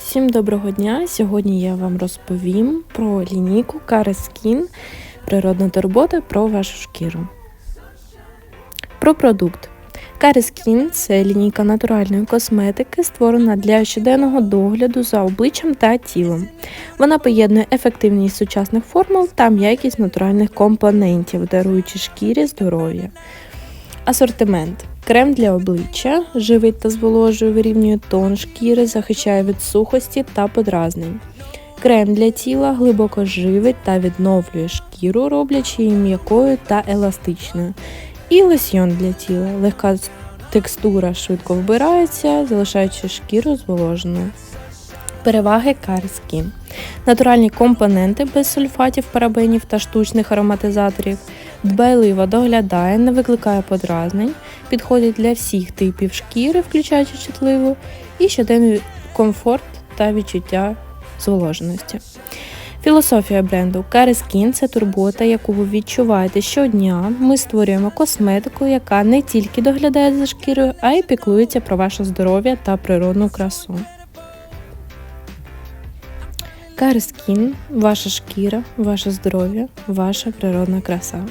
Всім доброго дня! Сьогодні я вам розповім про лінійку Skin Природна турбота про вашу шкіру. Про продукт. Skin – це лінійка натуральної косметики, створена для щоденного догляду за обличчям та тілом. Вона поєднує ефективність сучасних формул та м'якість натуральних компонентів, даруючи шкірі здоров'я. Асортимент. Крем для обличчя живить та зволожує, вирівнює тон шкіри, захищає від сухості та подразнень. Крем для тіла глибоко живить та відновлює шкіру, роблячи її м'якою та еластичною. І лосьйон для тіла. Легка текстура швидко вбирається, залишаючи шкіру зволоженою. Переваги Skin. Натуральні компоненти без сульфатів, парабенів та штучних ароматизаторів. Дбайливо доглядає, не викликає подразнень, підходить для всіх типів шкіри, включаючи чутливу, і щоденний комфорт та відчуття зволоженості. Філософія бренду Skin – це турбота, яку ви відчуваєте щодня. Ми створюємо косметику, яка не тільки доглядає за шкірою, а й піклується про ваше здоров'я та природну красу. Skin – ваша шкіра, ваше здоров'я, ваша природна краса.